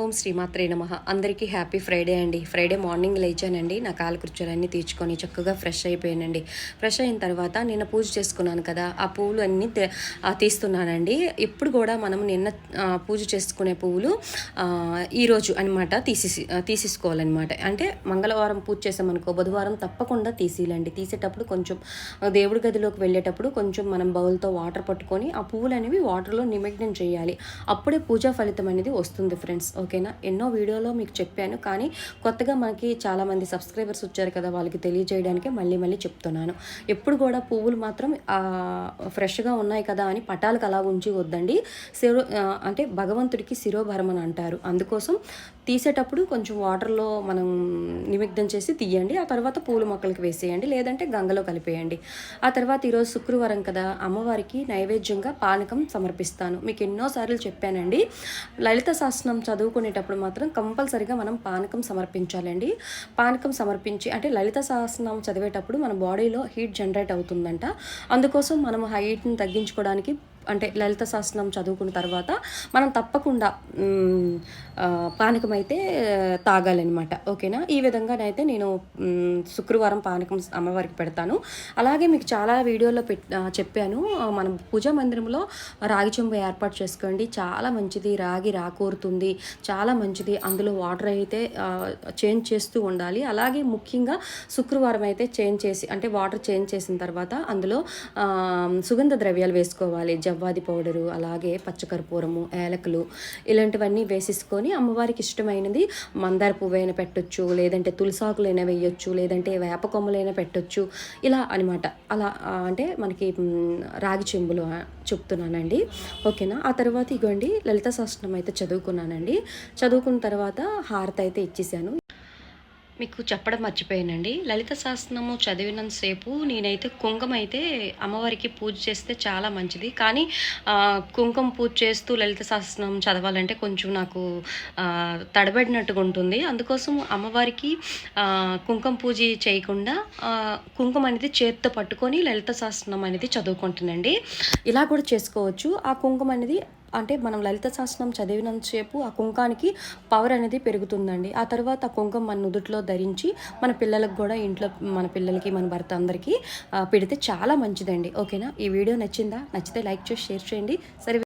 ఓం శ్రీమాత్రే నమ. అందరికీ హ్యాపీ ఫ్రైడే అండి. ఫ్రైడే మార్నింగ్ లేచానండి. నా కాలు కుర్చీలన్నీ తీర్చుకొని చక్కగా ఫ్రెష్ అయిపోయానండి. ఫ్రెష్ అయిన తర్వాత నిన్న పూజ చేసుకున్నాను కదా ఆ పువ్వులు అన్నీ తీస్తున్నానండి. ఇప్పుడు కూడా మనం నిన్న పూజ చేసుకునే పువ్వులు ఈరోజు అనమాట తీసేసి తీసేసుకోవాలన్నమాట. అంటే మంగళవారం పూజ చేసామనుకో బుధవారం తప్పకుండా తీసేయాలండి. తీసేటప్పుడు కొంచెం దేవుడి గదిలోకి వెళ్ళేటప్పుడు కొంచెం మనం బౌల్తో వాటర్ పట్టుకొని ఆ పువ్వులు అనేవి వాటర్లో నిమగ్నం చేయాలి. అప్పుడే పూజా ఫలితం అనేది వస్తుంది ఫ్రెండ్స్. ఓకేనా? ఎన్నో వీడియోలో మీకు చెప్పాను. కానీ కొత్తగా మనకి చాలామంది సబ్స్క్రైబర్స్ వచ్చారు కదా వాళ్ళకి తెలియజేయడానికి మళ్ళీ మళ్ళీ చెప్తున్నాను. ఎప్పుడు కూడా పువ్వులు మాత్రం ఫ్రెష్గా ఉన్నాయి కదా అని పటాలకు అలా ఉంచి వద్దండి. శిరో అంటే భగవంతుడికి శిరోభరం అని అంటారు. అందుకోసం తీసేటప్పుడు కొంచెం వాటర్లో మనం నిమగ్నం చేసి తీయండి. ఆ తర్వాత పూల మొక్కలకి వేసేయండి. లేదంటే గంగలో కలిపేయండి. ఆ తర్వాత ఈరోజు శుక్రవారం కదా అమ్మవారికి నైవేద్యంగా పానకం సమర్పిస్తాను. మీకు ఎన్నోసార్లు చెప్పానండి. లలిత శాసనం చదువుకునేటప్పుడు మాత్రం కంపల్సరిగా మనం పానకం సమర్పించాలండి. పానకం సమర్పించి అంటే లలిత శాసనం చదివేటప్పుడు మన బాడీలో హీట్ జనరేట్ అవుతుందంట. అందుకోసం మనం హైట్ని తగ్గించుకోవడానికి అంటే లలిత శాస్త్రం చదువుకున్న తర్వాత మనం తప్పకుండా పానకం అయితే తాగాలన్నమాట. ఓకేనా? ఈ విధంగానైతే నేను శుక్రవారం పానకం అమ్మవారికి పెడతాను. అలాగే మీకు చాలా వీడియోలో పెట్ చెప్పాను. మనం పూజా మందిరంలో రాగి చెంబు ఏర్పాటు చేసుకోండి. చాలా మంచిది. రాగి రాకూరుతుంది. చాలా మంచిది. అందులో వాటర్ అయితే చేంజ్ చేస్తూ ఉండాలి. అలాగే ముఖ్యంగా శుక్రవారం అయితే చేంజ్ చేసి అంటే వాటర్ చేంజ్ చేసిన తర్వాత అందులో సుగంధ ద్రవ్యాలు వేసుకోవాలి. జవ్వాది పౌడరు అలాగే పచ్చకర్పూరము ఏలకులు ఇలాంటివన్నీ వేసేసుకొని అమ్మవారికి ఇష్టమైనది మందార పువ్వైనా పెట్టొచ్చు లేదంటే తులసాకులైనా వేయొచ్చు లేదంటే వేప కొమ్మలైనా పెట్టొచ్చు. ఇలా అనమాట అలా అంటే మనకి రాగి చెంబులు చెప్తున్నానండి. ఓకేనా? ఆ తర్వాత ఇగోండి లలిత శాస్త్రం అయితే చదువుకున్నానండి. చదువుకున్న తర్వాత హారతి అయితే ఇచ్చేసాను. మీకు చెప్పడం మర్చిపోయానండి. లలిత శాస్త్రము చదివినంతసేపు నేనైతే కుంకుమ అయితే అమ్మవారికి పూజ చేస్తే చాలా మంచిది. కానీ కుంకుమ పూజ చేస్తూ లలిత శాస్త్రం చదవాలంటే కొంచెం నాకు తడబడినట్టుగా ఉంటుంది. అందుకోసం అమ్మవారికి కుంకుమ పూజ చేయకుండా కుంకుమ అనేది చేత్తో పట్టుకొని లలిత శాస్త్రం అనేది చదువుకుంటుందండి ఇలా కూడా చేసుకోవచ్చు. ఆ కుంకుమ అనేది అంటే మనం లలిత శాస్త్రం చదివినంతసేపు ఆ కుంకానికి పవర్ అనేది పెరుగుతుందండి. ఆ తర్వాత ఆ కుంకం మన నుదుట్లో ధరించి మన పిల్లలకు కూడా ఇంట్లో మన పిల్లలకి మన భర్త అందరికీ పెడితే చాలా మంచిదండి. ఓకేనా? ఈ వీడియో నచ్చిందా? నచ్చితే లైక్ చేసి షేర్ చేయండి. సరే